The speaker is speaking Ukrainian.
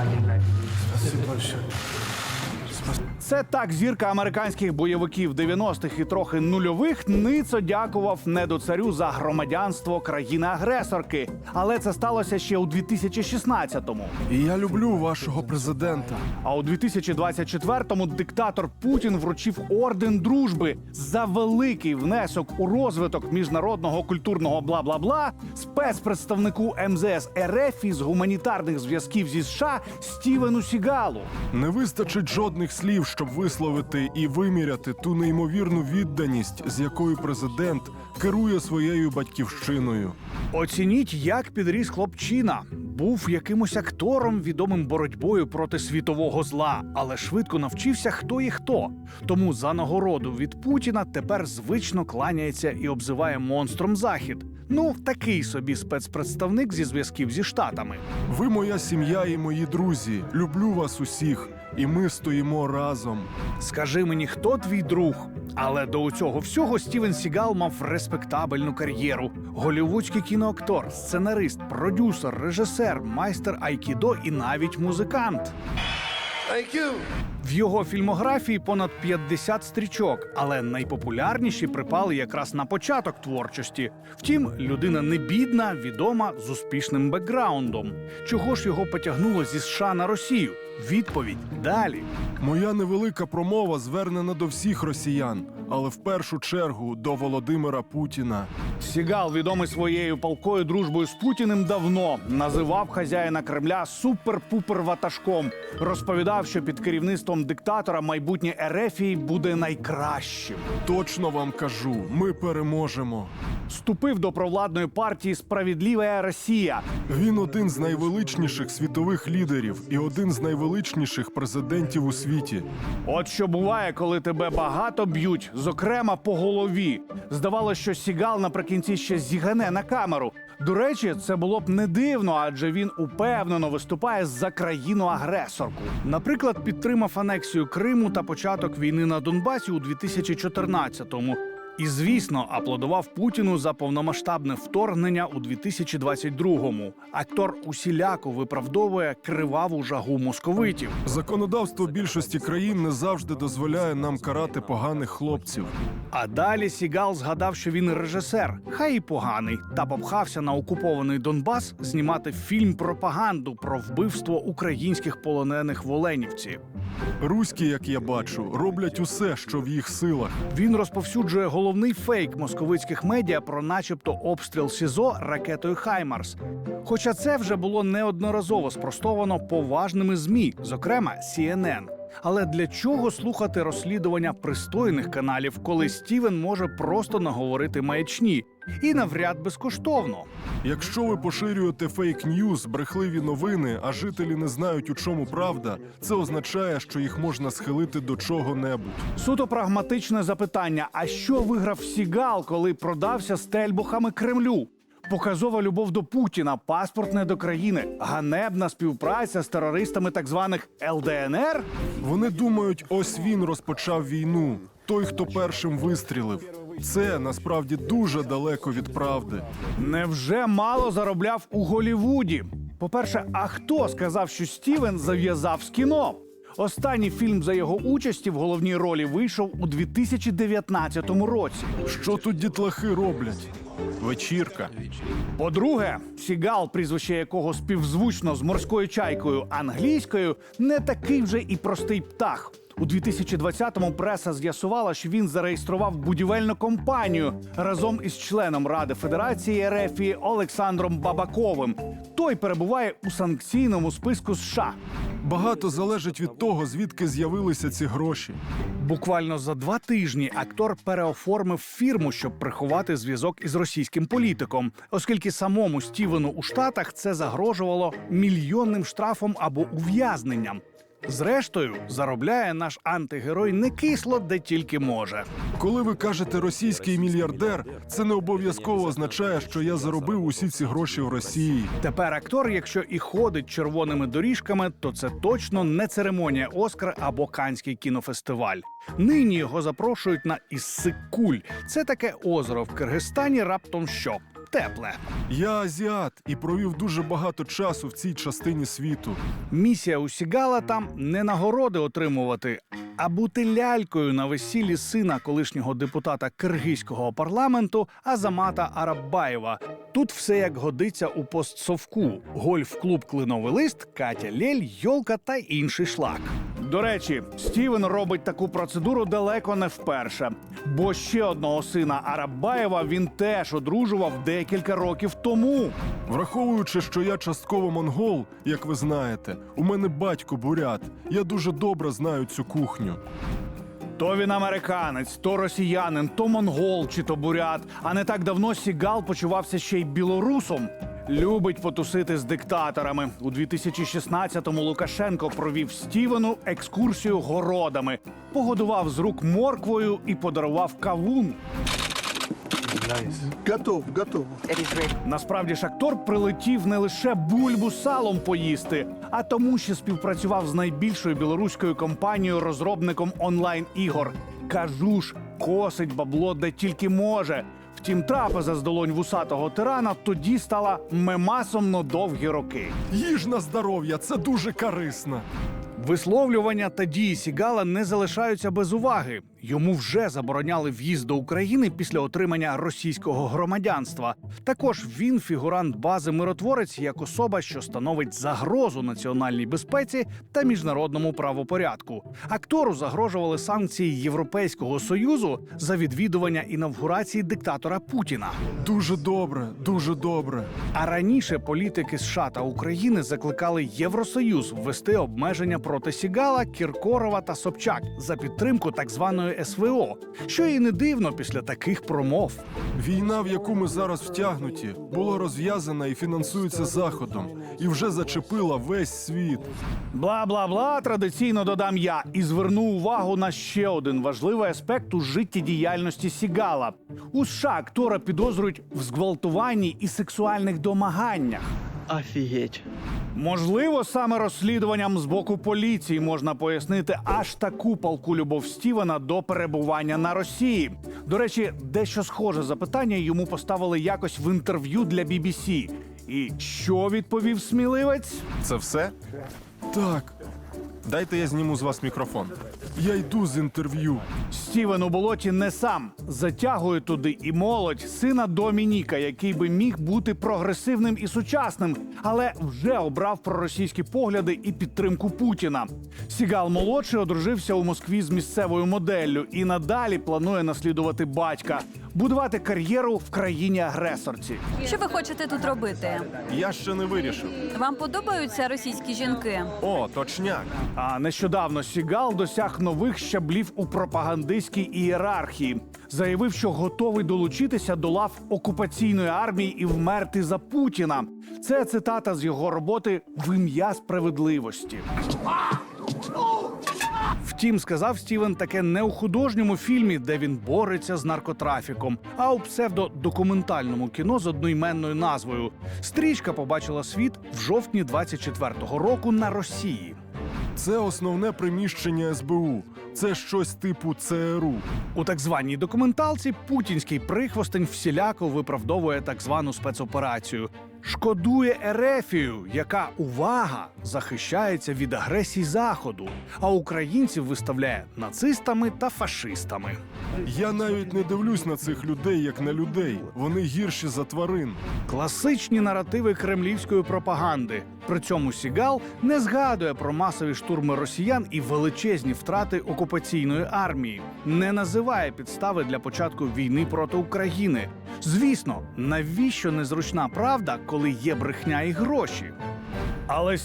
bei den Leuten. Das ist super schön. Це так зірка американських бойовиків 90-х і трохи нульових ницо дякував недоцарю за громадянство країни-агресорки. Але це сталося ще у 2016-му. І я люблю вашого президента. А у 2024-му диктатор Путін вручив орден дружби за великий внесок у розвиток міжнародного культурного бла-бла-бла спецпредставнику МЗС РФ із гуманітарних зв'язків зі США Стівену Сігалу. Не вистачить жодних слів, щоб висловити і виміряти ту неймовірну відданість, з якою президент керує своєю батьківщиною. Оцініть, як підріс хлопчина. Був якимось актором, відомим боротьбою проти світового зла, але швидко навчився, хто і хто. Тому за нагороду від Путіна тепер звично кланяється і обзиває монстром Захід. Ну, такий собі спецпредставник зі зв'язків зі штатами. Ви моя сім'я і мої друзі. Люблю вас усіх, і ми стоїмо разом. Скажи мені, хто твій друг? Але до цього всього Стівен Сігал мав респектабельну кар'єру: голівудський кіноактор, сценарист, продюсер, режисер, майстер айкідо і навіть музикант. В його фільмографії понад 50 стрічок, але найпопулярніші припали якраз на початок творчості. Втім, людина не бідна, відома з успішним бекграундом. Чого ж його потягнуло зі США на Росію? Відповідь далі. Моя невелика промова звернена до всіх росіян, але в першу чергу до Володимира Путіна. Сігал, відомий своєю палкою дружбою з Путіним, давно називав хазяїна Кремля супер-пупер ватажком. Розповідав, що під керівництвом диктатора майбутнє Ерефії буде найкращим. Точно вам кажу, ми переможемо. Вступив до провладної партії Справедлива Росія. Він один з найвеличніших світових лідерів і один з найвеличніших президентів у світі. От що буває, коли тебе багато б'ють, зокрема по голові. Здавалося, що Сігал наприкінці ще зігане на камеру. До речі, це було б не дивно, адже він упевнено виступає за країну-агресорку. Наприклад, підтримав анексію Криму та початок війни на Донбасі у 2014-му. І, звісно, аплодував Путіну за повномасштабне вторгнення у 2022-му. Актор усіляко виправдовує криваву жагу московитів. Законодавство більшості країн не завжди дозволяє нам карати поганих хлопців. А далі Сігал згадав, що він режисер, хай і поганий, та попхався на окупований Донбас знімати фільм пропаганду про вбивство українських полонених в Оленівці. Руські, як я бачу, роблять усе, що в їх силах. Він розповсюджує головний фейк московицьких медіа про, начебто, обстріл СІЗО ракетою Хаймарс. Хоча це вже було неодноразово спростовано поважними змі, зокрема CNN. Але для чого слухати розслідування пристойних каналів, коли Стівен може просто наговорити маячні і навряд безкоштовно? Якщо ви поширюєте фейк-ньюз, брехливі новини, а жителі не знають, у чому правда, це означає, що їх можна схилити до чого-небудь. Суто прагматичне запитання: а що виграв Сігал, коли продався стельбухами Кремлю? Показова любов до Путіна, паспорт не до країни, ганебна співпраця з терористами так званих ЛДНР. Вони думають, ось він розпочав війну. Той, хто першим вистрілив. Це насправді дуже далеко від правди. Невже мало заробляв у Голівуді? По-перше, а хто сказав, що Стівен зав'язав з кіно? Останній фільм за його участі в головній ролі вийшов у 2019 році. Що тут дітлахи роблять? Вечірка. По-друге, Сігал, прізвище якого співзвучно з морською чайкою англійською, не такий вже і простий птах. У 2020-му преса з'ясувала, що він зареєстрував будівельну компанію разом із членом Ради Федерації РФ Олександром Бабаковим. Той перебуває у санкційному списку США. Багато залежить від того, звідки з'явилися ці гроші. Буквально за два тижні актор переоформив фірму, щоб приховати зв'язок із російським політиком, оскільки самому Стівену у Штатах це загрожувало мільйонним штрафом або ув'язненням. Зрештою, заробляє наш антигерой не кисло, де тільки може. Коли ви кажете російський мільярдер, це не обов'язково означає, що я заробив усі ці гроші в Росії. Тепер актор, якщо і ходить червоними доріжками, то це точно не церемонія Оскар або Канський кінофестиваль. Нині його запрошують на Іссик-Куль. Це таке озеро в Киргизстані раптом що. Тепле. Я азіат і провів дуже багато часу в цій частині світу. Місія у Сігала там не нагороди отримувати, а бути лялькою на весіллі сина колишнього депутата киргизького парламенту Азамата Арабаєва. Тут все як годиться у постсовку: гольф-клуб Клиновий лист, Катя Лєль, Йолка та інший шлак. До речі, Стівен робить таку процедуру далеко не вперше, бо ще одного сина Арабаєва він теж одружував декілька років тому. Враховуючи, що я частково монгол, як ви знаєте, у мене батько бурят. Я дуже добре знаю цю кухню. То він американець, то росіянин, то монгол чи то бурят. А не так давно Сігал почувався ще й білорусом. Любить потусити з диктаторами. У 2016-му Лукашенко провів Стівену екскурсію городами, погодував з рук морквою і подарував кавун. Готов, готов. Насправді ж актор прилетів не лише бульбу салом поїсти, а тому, що співпрацював з найбільшою білоруською компанією розробником онлайн-ігор. Кажу ж, косить бабло де тільки може. Втім, трапеза з долонь вусатого тирана тоді стала мемасом на довгі роки. Їж на здоров'я, це дуже корисно. Висловлювання та дії Сігала не залишаються без уваги. Йому вже забороняли в'їзд до України після отримання російського громадянства. Також він фігурант бази миротворець як особа, що становить загрозу національній безпеці та міжнародному правопорядку. Актору загрожували санкції Європейського союзу за відвідування інавгурації диктатора Путіна. Дуже добре, дуже добре. А раніше політики США та України закликали Євросоюз ввести обмеження проти Сігала, Кіркорова та Собчак за підтримку так званої СВО, що і не дивно після таких промов. Війна, в яку ми зараз втягнуті, була розв'язана і фінансується заходом, і вже зачепила весь світ. Бла бла бла. Традиційно додам я і зверну увагу на ще один важливий аспект у життєдіяльності Сігала. У США актора підозрюють в зґвалтуванні і сексуальних домаганнях. Офигеть. Можливо, саме розслідуванням з боку поліції можна пояснити аж таку палку любов Стівена до перебування на Росії. До речі, дещо схоже запитання йому поставили якось в інтерв'ю для BBC. І що відповів сміливець? Це все? Так. Дайте я зніму з вас мікрофон. Я йду з інтерв'ю. Стівен у болоті не сам затягує туди і молодь сина Домініка, який би міг бути прогресивним і сучасним, але вже обрав проросійські погляди і підтримку Путіна. Сігал молодший одружився у Москві з місцевою моделлю і надалі планує наслідувати батька, будувати кар'єру в країні агресорці. Що ви хочете тут робити? Я ще не вирішив. Вам подобаються російські жінки? О, точняк. А нещодавно Сігал досяг нових щаблів у пропагандистській ієрархії. Заявив, що готовий долучитися до лав окупаційної армії і вмерти за Путіна. Це цитата з його роботи В ім'я справедливості. Втім, сказав Стівен таке не у художньому фільмі, де він бореться з наркотрафіком, а у псевдодокументальному кіно з одноіменною назвою. Стрічка побачила світ в жовтні 24-го року на Росії. Це основне приміщення СБУ. Це щось типу ЦРУ. У так званій документалці путінський прихвостень всіляко виправдовує так звану спецоперацію. Шкодує Ерефію, яка увага захищається від агресії заходу, а українців виставляє нацистами та фашистами. Я навіть не дивлюсь на цих людей як на людей. Вони гірші за тварин. Класичні наративи кремлівської пропаганди. При цьому Сігал не згадує про масові штурми росіян і величезні втрати окупаційної армії, не називає підстави для початку війни проти України. Звісно, навіщо незручна правда, коли є брехня і гроші? Але